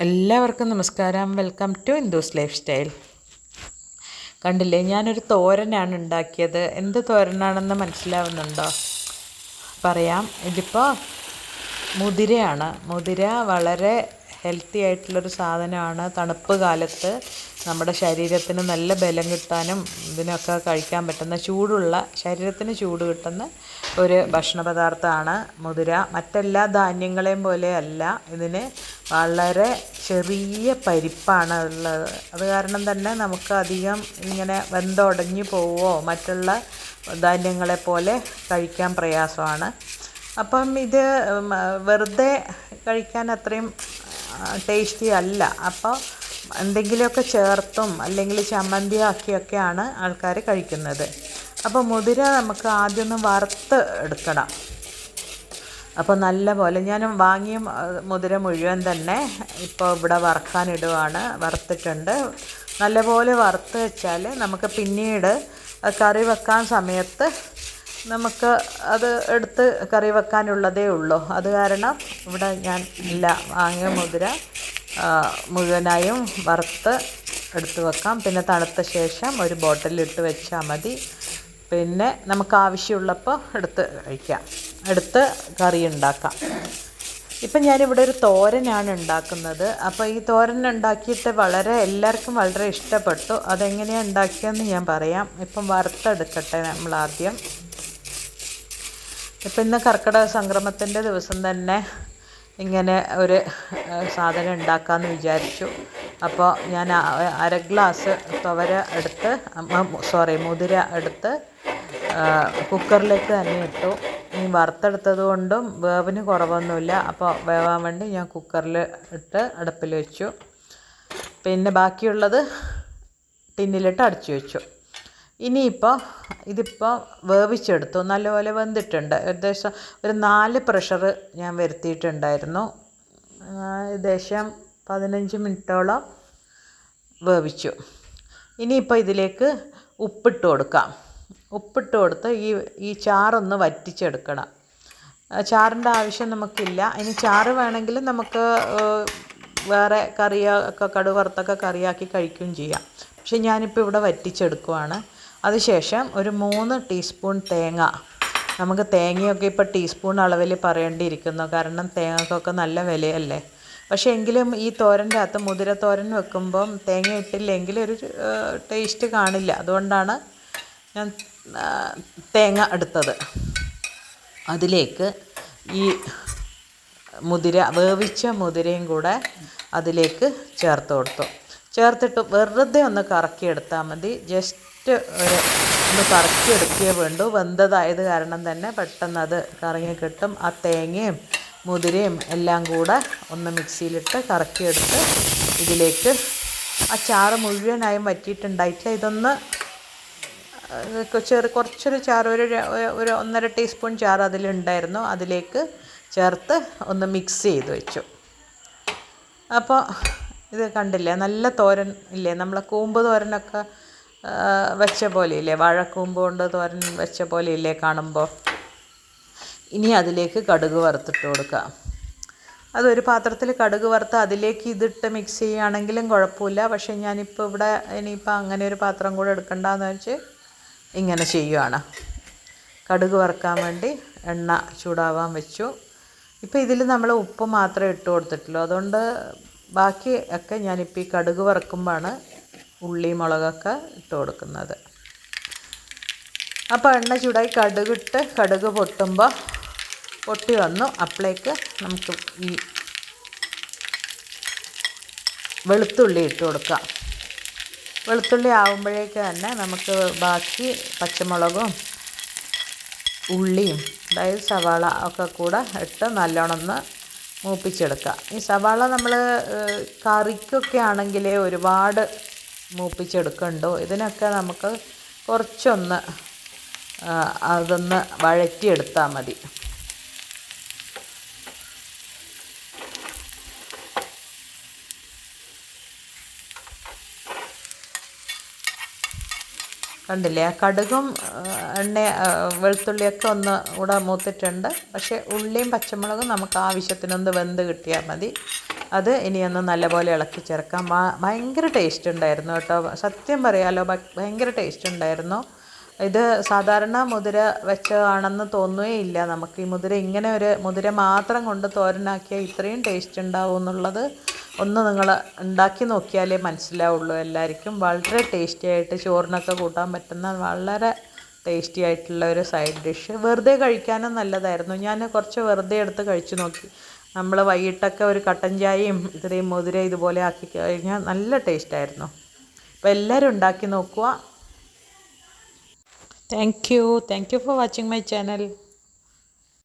എല്ലാവർക്കും നമസ്കാരം. Welcome to Hindus life style കണ്ടില്ലേ ഞാനൊരു തോരനാണ് ഉണ്ടാക്കിയത്. എന്ത് തോരനാണെന്ന് മനസ്സിലാവുന്നുണ്ടോ? പറയാം. ഇതിപ്പോൾ മുതിരയാണ്. മുതിര വളരെ ഹെൽത്തി ആയിട്ടുള്ളൊരു സാധനമാണ് തണുപ്പ് കാലത്ത്. നമ്മുടെ ശരീരത്തിന് നല്ല ബലം കിട്ടാനും ഇതിനൊക്കെ കഴിക്കാൻ പറ്റുന്ന ചൂടുള്ള ശരീരത്തിന് ചൂട് കിട്ടുന്ന ഒരു ഭക്ഷണ പദാർത്ഥമാണ് മുതിര. മറ്റെല്ലാ ധാന്യങ്ങളെയും പോലെ അല്ല ഇതിന് വളരെ ചെറിയ പരിപ്പാണ് ഉള്ളത്. അത് കാരണം തന്നെ നമുക്ക് അധികം ഇങ്ങനെ വെന്തുടഞ്ഞു പോവുമോ മറ്റുള്ള ധാന്യങ്ങളെ പോലെ കഴിക്കാൻ പ്രയാസമാണ്. അപ്പം ഇത് വെറുതെ കഴിക്കാൻ അത്രയും ടേസ്റ്റി അല്ല. അപ്പോൾ എന്തെങ്കിലുമൊക്കെ ചേർത്തും അല്ലെങ്കിൽ ചമ്മന്തി ആക്കിയൊക്കെയാണ് ആൾക്കാർ കഴിക്കുന്നത്. അപ്പോൾ മുതിര നമുക്ക് ആദ്യമൊന്ന് വറുത്ത് എടുക്കണം. അപ്പോൾ നല്ല പോലെ ഞാൻ വാങ്ങിയ മുതിര മുഴുവൻ തന്നെ ഇപ്പോൾ ഇവിടെ വറുക്കാനിടുവാണ് വറുത്തിട്ടുണ്ട്. നല്ലപോലെ വറുത്ത് വെച്ചാൽ നമുക്ക് പിന്നീട് കറി വെക്കാൻ സമയത്ത് നമുക്ക് അത് എടുത്ത് കറി വെക്കാനുള്ളതേ ഉള്ളൂ. അത് കാരണം ഇവിടെ ഞാൻ ഇല്ല വാങ്ങിയ മുതിര മുഴുവനായും വറുത്ത് എടുത്ത് വെക്കാം. പിന്നെ തണുത്ത ശേഷം ഒരു ബോട്ടിലിട്ട് വെച്ചാൽ മതി. പിന്നെ നമുക്ക് ആവശ്യമുള്ളപ്പോൾ എടുത്ത് കഴിക്കാം. എടുത്ത് കറി ഉണ്ടാക്കാം. ഇപ്പം ഞാനിവിടെ ഒരു തോരനാണ് ഉണ്ടാക്കുന്നത്. അപ്പോൾ ഈ തോരൻ ഉണ്ടാക്കിയിട്ട് വളരെ എല്ലാവർക്കും വളരെ ഇഷ്ടപ്പെട്ടു. അതെങ്ങനെയാണ് ഉണ്ടാക്കിയതെന്ന് ഞാൻ പറയാം. ഇപ്പം വറുത്തെടുക്കട്ടെ നമ്മൾ ആദ്യം. ഇപ്പം ഇന്ന് കർക്കിടക സംക്രമത്തിന്റെ ദിവസം തന്നെ ഇങ്ങനെ ഒരു സാധനം ഉണ്ടാക്കാമെന്ന് വിചാരിച്ചു. അപ്പോൾ ഞാൻ അര ഗ്ലാസ് തുവര എടുത്ത് സോറി മുതിര എടുത്ത് കുക്കറിലേക്ക് തന്നെ ഇട്ടു. ഈ വറുത്തെടുത്തത് കൊണ്ടും വേവിന് കുറവൊന്നുമില്ല. അപ്പോൾ വേവാൻ വേണ്ടി ഞാൻ കുക്കറിൽ ഇട്ട് അടുപ്പിൽ വെച്ചു. പിന്നെ ബാക്കിയുള്ളത് ടിന്നിലിട്ട് അടച്ചു വെച്ചു. ഇനിയിപ്പോൾ ഇതിപ്പോൾ വേവിച്ചെടുത്തു. നല്ലപോലെ വെന്തിട്ടുണ്ട്. ഏകദേശം ഒരു നാല് പ്രഷർ ഞാൻ വരുത്തിയിട്ടുണ്ടായിരുന്നു. ഏകദേശം പതിനഞ്ച് മിനിറ്റോളം വേവിച്ചു. ഇനിയിപ്പോൾ ഇതിലേക്ക് ഉപ്പിട്ട് കൊടുക്കാം. ഉപ്പിട്ട് കൊടുത്ത് ഈ ഈ ചാറൊന്ന് വറ്റിച്ചെടുക്കണം. ചാറിന്റെ ആവശ്യം നമുക്കില്ല. ഇനി ചാറ് വേണമെങ്കിൽ നമുക്ക് വേറെ കറിയൊക്കെ കടുവറുത്തൊക്കെ കറിയാക്കി കഴിക്കുകയും ചെയ്യാം. പക്ഷെ ഞാനിപ്പോൾ ഇവിടെ വറ്റിച്ചെടുക്കുവാണ്. അതിനുശേഷം ഒരു മൂന്ന് ടീസ്പൂൺ തേങ്ങ. നമുക്ക് തേങ്ങയൊക്കെ ഇപ്പോൾ ടീസ്പൂൺ അളവിൽ പറയേണ്ടിയിരിക്കുന്നു. കാരണം തേങ്ങക്കൊക്കെ നല്ല വിലയല്ലേ. പക്ഷേ എങ്കിലും ഈ തോരന്റെ അകത്ത് മുതിര തോരൻ വെക്കുമ്പം തേങ്ങ ഇട്ടില്ലെങ്കിൽ ഒരു ടേസ്റ്റ് കാണില്ല. അതുകൊണ്ടാണ് ഞാൻ തേങ്ങ എടുത്തത്. അതിലേക്ക് ഈ മുതിര വേവിച്ച മുതിരയും കൂടെ അതിലേക്ക് ചേർത്ത് കൊടുത്തു. ചേർത്തിട്ട് വെറുതെ ഒന്ന് കറക്കിയെടുത്താൽ മതി. ജസ്റ്റ് ഒരു ഒന്ന് കറക്കിയെടുക്കേ വേണ്ടു. വെന്തതായത് കാരണം തന്നെ പെട്ടെന്ന് അത് കറങ്ങി കിട്ടും. ആ തേങ്ങയും മുതിരയും എല്ലാം കൂടെ ഒന്ന് മിക്സിയിലിട്ട് കറക്കിയെടുത്ത് ഇതിലേക്ക് ആ ചാറ് മുഴുവനായും വറ്റിയിട്ടുണ്ടായിട്ടില്ല. ഇതൊന്ന് ചെറു കുറച്ചൊരു ചാറ് ഒരു ഒരു ഒന്നര ടീസ്പൂൺ ചാറ് അതിലുണ്ടായിരുന്നു. അതിലേക്ക് ചേർത്ത് ഒന്ന് മിക്സ് ചെയ്ത് വെച്ചു. അപ്പോൾ ഇത് കണ്ടില്ലേ? നല്ല തോരൻ ഇല്ലേ? നമ്മളെ കൂമ്പ് തോരനൊക്കെ വെച്ച പോലെ ഇല്ലേ വാഴക്കൂമ്പ് കൊണ്ട് തോരൻ വെച്ച പോലെ ഇല്ലേ കാണുമ്പോൾ ഇനി അതിലേക്ക് കടുക് വറുത്തിട്ട് കൊടുക്കുക അതൊരു പാത്രത്തിൽ കടുക് വറുത്ത് അതിലേക്ക് ഇതിട്ട് മിക്സ് ചെയ്യുകയാണെങ്കിലും കുഴപ്പമില്ല. പക്ഷേ ഞാനിപ്പോൾ ഇവിടെ ഇനിയിപ്പോൾ അങ്ങനെ ഒരു പാത്രം കൂടെ എടുക്കണ്ടെന്ന് വെച്ച് ഇങ്ങനെ ചെയ്യുവാണ്. കടുക് വറുക്കാൻ വേണ്ടി എണ്ണ ചൂടാവാൻ വെച്ചു. ഇപ്പോൾ ഇതിൽ നമ്മൾ ഉപ്പ് മാത്രമേ ഇട്ട് കൊടുത്തിട്ടുള്ളൂ. അതുകൊണ്ട് ബാക്കി ഒക്കെ ഞാനിപ്പോൾ ഈ കടുക് വറുക്കുമ്പോഴാണ് ഉള്ളി മുളകൊക്കെ ഇട്ട് കൊടുക്കുന്നത്. അപ്പോൾ എണ്ണ ചൂടായി കടുകിട്ട് കടുക് പൊട്ടുമ്പോൾ പൊട്ടി വന്നു. അപ്പോഴേക്ക് നമുക്ക് ഈ വെളുത്തുള്ളി ഇട്ട് കൊടുക്കാം. വെളുത്തുള്ളി ആകുമ്പോഴേക്ക് തന്നെ നമുക്ക് ബാക്കി പച്ചമുളകും ഉള്ളിയും അതായത് സവാള ഒക്കെ കൂടെ ഇട്ട് നല്ലോണം ഒന്ന് മൂപ്പിച്ചെടുക്കുക ഈ സവാള നമ്മൾ കറിക്കൊക്കെ ആണെങ്കിൽ ഒരുപാട് മൂപ്പിച്ചെടുക്കണ്ടോ ഇതിനൊക്കെ നമുക്ക് കുറച്ചൊന്ന് അതൊന്ന് വഴറ്റിയെടുത്താൽ മതി. കണ്ടില്ലേ? ആ കടുകും എണ്ണ വെളുത്തുള്ളിയൊക്കെ ഒന്ന് കൂടെ മൂത്തിട്ടുണ്ട്. പക്ഷേ ഉള്ളിയും പച്ചമുളകും നമുക്ക് ആവശ്യത്തിനൊന്ന് വെന്ത് കിട്ടിയാൽ മതി. അത് ഇനി ഒന്ന് നല്ലപോലെ ഇളക്കി ചേർക്കാം. ഭയങ്കര ടേസ്റ്റ് ഉണ്ടായിരുന്നു കേട്ടോ. സത്യം പറയാലോ ഭയങ്കര ടേസ്റ്റ് ഉണ്ടായിരുന്നു. ഇത് സാധാരണ മുതിര വെച്ചതാണെന്ന് തോന്നുകയില്ല നമുക്ക്. ഈ മുതിര ഇങ്ങനെ ഒരു മുതിര മാത്രം കൊണ്ട് തോരനാക്കിയാൽ ഇത്രയും ടേസ്റ്റ് ഉണ്ടാവും എന്നുള്ളത് ഒന്ന് നിങ്ങൾ ഉണ്ടാക്കി നോക്കിയാലേ മനസ്സിലാവുള്ളൂ എല്ലാവർക്കും വളരെ ടേസ്റ്റി ആയിട്ട് ചോറിനൊക്കെ കൂട്ടാൻ പറ്റുന്ന വളരെ ടേസ്റ്റി ആയിട്ടുള്ള ഒരു സൈഡ് ഡിഷ് വെറുതെ കഴിക്കാനും നല്ലതായിരുന്നു. ഞാൻ കുറച്ച് വെറുതെ എടുത്ത് കഴിച്ചു നോക്കി. നമ്മൾ വൈകിട്ടൊക്കെ ഒരു കട്ടൻ ചായയും ഇത്രയും മുതിര ഇതുപോലെ ആക്കി കഴിഞ്ഞാൽ നല്ല ടേസ്റ്റായിരുന്നു അപ്പോൾ എല്ലാവരും ഉണ്ടാക്കി നോക്കുക. Thank you thank you for watching my channel